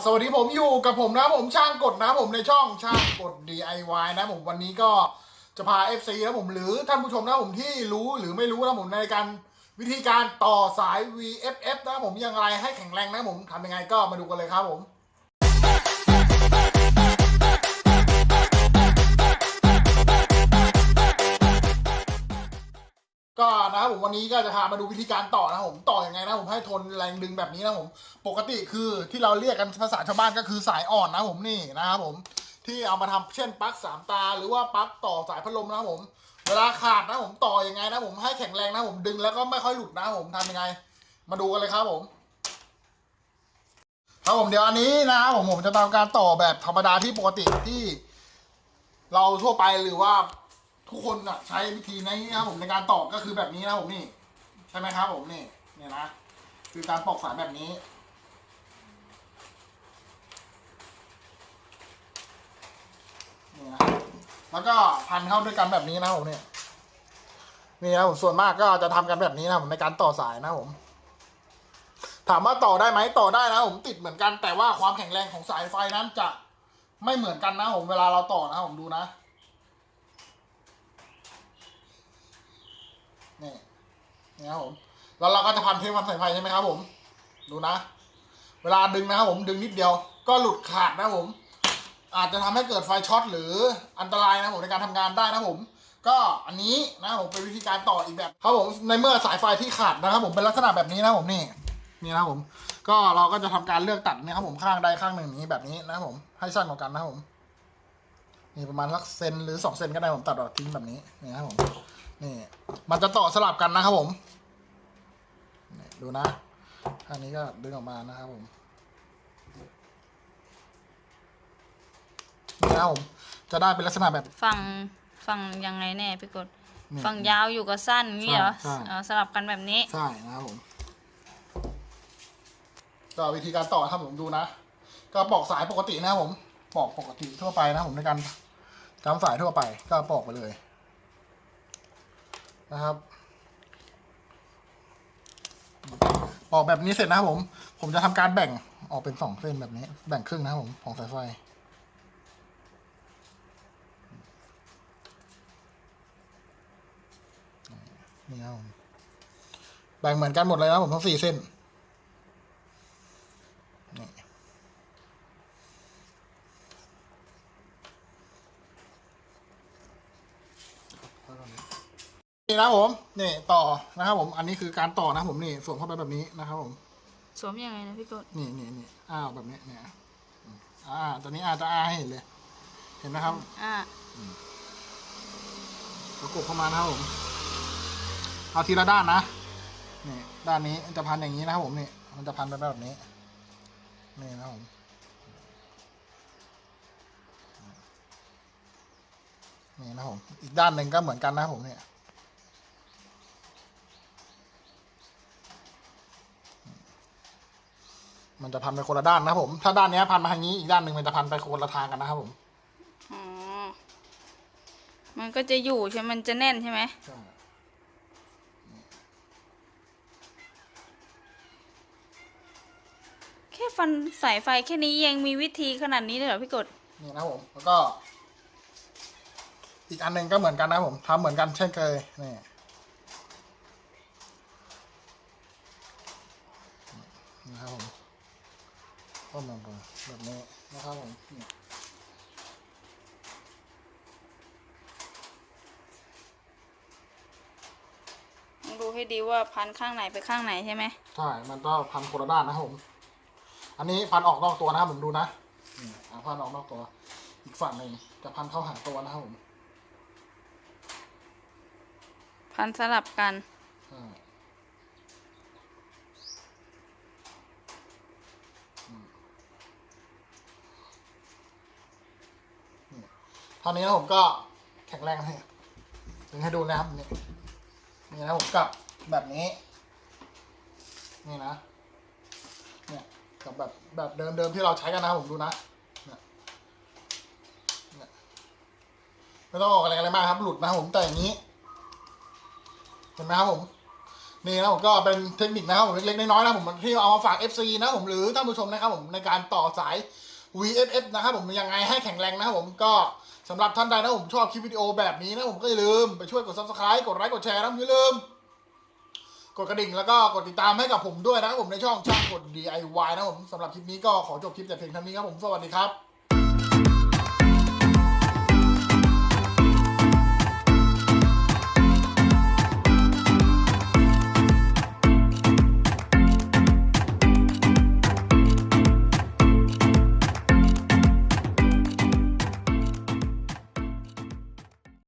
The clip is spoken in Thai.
สวัสดีผมอยู่กับผมนะผมช่างกดนะผมในช่องช่างกด DIY นะผมวันนี้ก็จะพา FC นะผมหรือท่านผู้ชมนะผมที่รู้หรือไม่รู้นะผมในการวิธีการต่อสาย VFF นะผมอย่างไรให้แข็งแรงนะผมทำยังไงก็มาดูกันเลยครับผม ก็นะครับผมวันนี้ก็จะพามาดูวิธีการต่อนะผมต่ออยังไงนะผมให้ทนแรงดึงแบบนี้นะผม ปกติคือที่เราเรียกกันภาษาชาวบ้านก็คือสายอ่อนนะผมนี่นะครับผมที่เอามาทำเช่นปลั๊กสามตา หรือว่าปลั๊กต่อสายพัดลมนะผม เวลาขาดนะผมต่อยังไงนะผมให้แข็งแรงนะผมดึงแล้วก็ไม่ค่อยหลุดนะผมทำยังไง มาดูกันเลยครับผมครับผมเดี๋ยวอันนี้นะครับผมผมจะทำการต่อแบบธรรมดาที่ปกติที่ เราทั่วไปหรือว่า ทุกคนอะใช้วิธีนี้นะครับผมในการตอกก็คือแบบนี้นะผมนี่ ใช่ไหมครับผมนี่เนี่ยนะคือการปอกสายแบบนี้ นี่นะแล้วก็พันเข้าด้วยกันแบบนี้นะผมเนี่ยนี่นะผมส่วนมากก็จะทำกันแบบนี้นะผมในการต่อสายนะผมถามว่าต่อได้ไหมต่อได้นะผมติดเหมือนกันแต่ว่าความแข็งแรงของสายไฟนั้นจะไม่เหมือนกันนะผมเวลาเราต่อนะผมดูนะ นี่ นี่ครับผมแล้วเราก็จะพันเทปพันสายไฟใช่ไหมครับผมดูนะ เวลาดึงนะครับผมดึงนิดเดียว ก็หลุดขาดนะผม อาจจะทำให้เกิดไฟช็อตหรืออันตรายนะผมในการทำงานได้นะผมก็อันนี้นะครับผมเป็นวิธีการต่ออีกแบบครับผมในเมื่อสายไฟที่ขาดนะครับผมเป็นลักษณะแบบนี้นะผมนี่นี่นะผม ก็เราก็จะทำการเลือกตัดนะครับผมข้างใดข้างหนึ่งนี้แบบนี้นะครับผมให้สั้นกว่ากันนะครับผมนี่ประมาณสักเซนหรือสองเซนก็ได้ผมตัดออกทิ้งแบบนี้นี่นะครับผม นี่มันจะต่อสลับกันนะครับผมนี่ดูนะอันนี้ก็ดึงออกมานะครับผมนี่นะครับผมจะได้เป็นลักษณะแบบฝั่งฝั่งยังไงแน่พี่กดนี่ฝั่งยาวอยู่กับสั้นงี้เหรอใช่ใช่เออสลับกันแบบนี้ใช่นะครับผมก็วิธีการต่อครับผมดูนะ ก็ปอกสายปกตินะครับผมปอกปกติทั่วไปนะครับผมในการจำสายทั่วไปก็ปอกไปเลย นะครับปอกแบบนี้เสร็จนะครับผม ผมจะทำการแบ่งออกเป็นสองเส้นแบบนี้ แบ่งครึ่งนะครับผมของสายไฟนี่ครับผมแบ่งเหมือนกันหมดเลยนะผมทั้งสี่เส้น นี่นะครับผมนี่ต่อนะครับผมอันนี้คือการต่อนะครับผมนี่สวมเข้าไปแบบนี้นะครับผม สวมยังไงนะพี่กดนี่นี่นี่อ้าวแบบนี้เนี่ยอ่าตอนนี้อาจจะอาให้เห็นเลย เห็นไหมครับอ่าประกบเข้ามานะครับผมเอาทีละด้านนะนี่ด้านนี้จะพันอย่างนี้นะครับผมนี่มันจะพันไปแบบนี้นี่นะครับผมนี่นะครับผมอีกด้านหนึ่งก็เหมือนกันนะครับผมเนี่ย มันจะพันไปคนละด้านนะครับผม ถ้าด้านเนี้ยพันมาทางนี้อีกด้านหนึ่งมันจะพันไปคนละทางกันนะครับผมอ๋อ มันก็จะอยู่ใช่ไหมมันจะแน่นใช่ไหมใช่แค่ฟันสายไฟแค่นี้ยังมีวิธีขนาดนี้เลยเหรอพี่กดนี่นะครับผม แล้วก็ อีกอันหนึ่งก็เหมือนกันนะครับผมทำเหมือนกันเช่นเคยนี่นะครับผม ก็มาแบบนี้นะครับผมนี่ต้องดูให้ดีว่าพันข้างไหนไปข้างไหนใช่ไหมใช่มันก็พันคนละด้านนะครับผม อันนี้พันออกนอกตัวนะครับผมดูนะนี่อะพันออกนอกตัว อีกฝั่งหนึ่งจะพันเข้าหาตัวนะครับผมพันสลับกันใช่อืมนี่ เท่านี้นะผมก็แข็งแรงให้ถึงให้ดูนะครับนี่นี่นะผมกับแบบนี้ นี่นะเนี่ยกับแบบแบบเดิมๆที่เราใช้กันนะผมดูนะนี่นี่ยไม่ต้องออกอะไรอะไรมากครับ หลุดนะผมแต่อย่างนี้ เห็นไหมครับผมนี่นะผมก็เป็นเทคนิคนะครับผมเล็กๆน้อยๆนะผมที่เอามาฝาก FC นะผมหรือท่านผู้ชมนะครับผมในการต่อสาย VFF นะครับผมยังไงให้แข็งแรงนะครับผมก็สำหรับท่านใดนะผมชอบคลิปวิดีโอแบบนี้นะผมก็อย่าลืมไปช่วยกด subscribe กดไลค์กดแชร์นะอย่าลืม กดกระดิ่งแล้วก็กดติดตามให้กับผมด้วยนะครับผมในช่องช่างกด DIY นะผมสำหรับคลิปนี้ก็ขอจบคลิปแต่เพียงเท่านี้ครับผมสวัสดีครับ